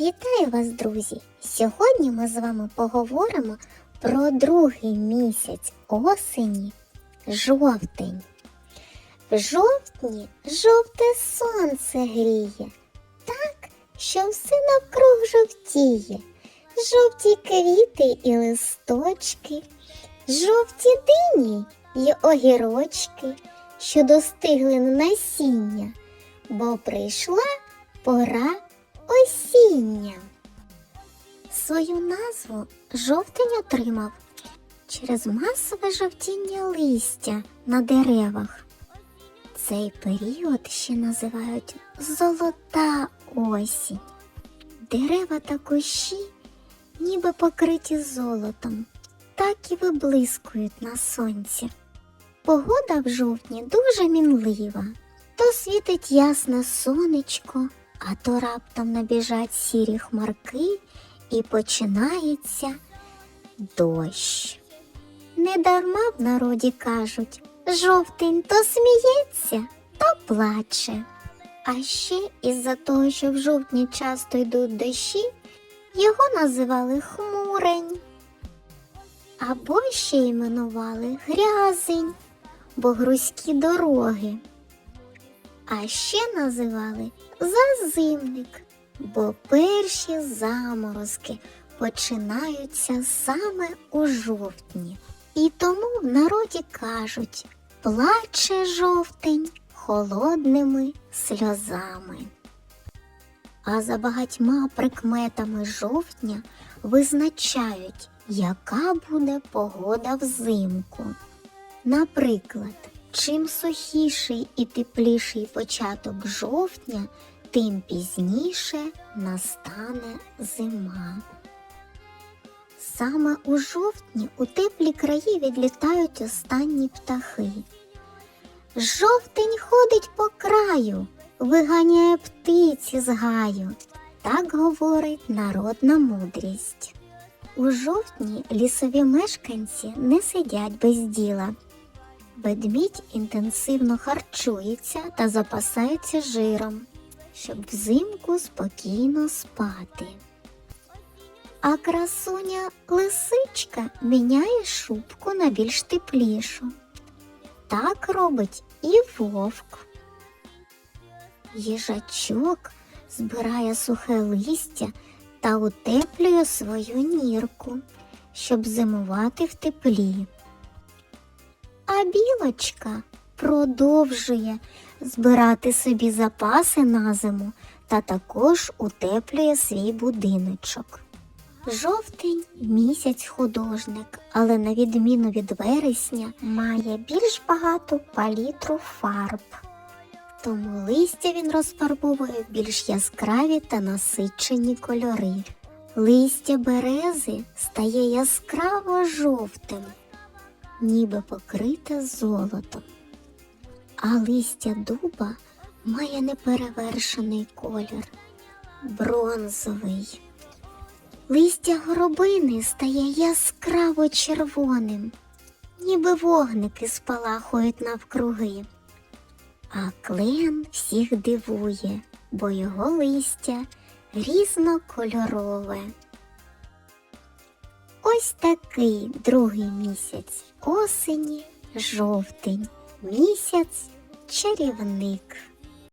Вітаю вас, друзі! Сьогодні ми з вами поговоримо про другий місяць осені жовтень. В жовтні жовте сонце гріє, так, що все навкруг жовтіє. Жовті квіти і листочки, жовті дині й огірочки, що достигли на насіння, бо прийшла пора осіння. Свою назву жовтень отримав через масове жовтіння листя на деревах. Цей період ще називають золота осінь. Дерева та кущі ніби покриті золотом, так і виблискують на сонці. Погода в жовтні дуже мінлива. То світить ясне сонечко, а то раптом набіжать сірі хмарки і починається дощ. Недарма в народі кажуть, жовтень то сміється, то плаче. А ще із-за того, що в жовтні часто йдуть дощі, його називали хмурень. Або ще іменували грязень, бо грузькі дороги. А ще називали зазимник, бо перші заморозки починаються саме у жовтні. І тому в народі кажуть плаче жовтень холодними сльозами. А за багатьма прикметами жовтня визначають, яка буде погода взимку. Наприклад, чим сухіший і тепліший початок жовтня, тим пізніше настане зима. Саме у жовтні у теплі краї відлітають останні птахи. Жовтень ходить по краю, виганяє птиці з гаю. Так говорить народна мудрість. У жовтні лісові мешканці не сидять без діла. Ведмідь інтенсивно харчується та запасається жиром, щоб взимку спокійно спати. А красуня лисичка міняє шубку на більш теплішу. Так робить і вовк. Їжачок збирає сухе листя та утеплює свою нірку, щоб зимувати в теплі. А білочка продовжує збирати собі запаси на зиму та також утеплює свій будиночок. Жовтень місяць художник, але на відміну від вересня має більш багато палітру фарб. Тому листя він розфарбовує більш яскраві та насичені кольори. Листя берези стає яскраво жовтим, ніби покрите золотом. А листя дуба має неперевершений колір бронзовий. Листя горобини стає яскраво червоним, ніби вогники спалахують навкруги. А клен всіх дивує, бо його листя різнокольорове. Ось такий другий місяць осені, жовтень, місяць чарівник.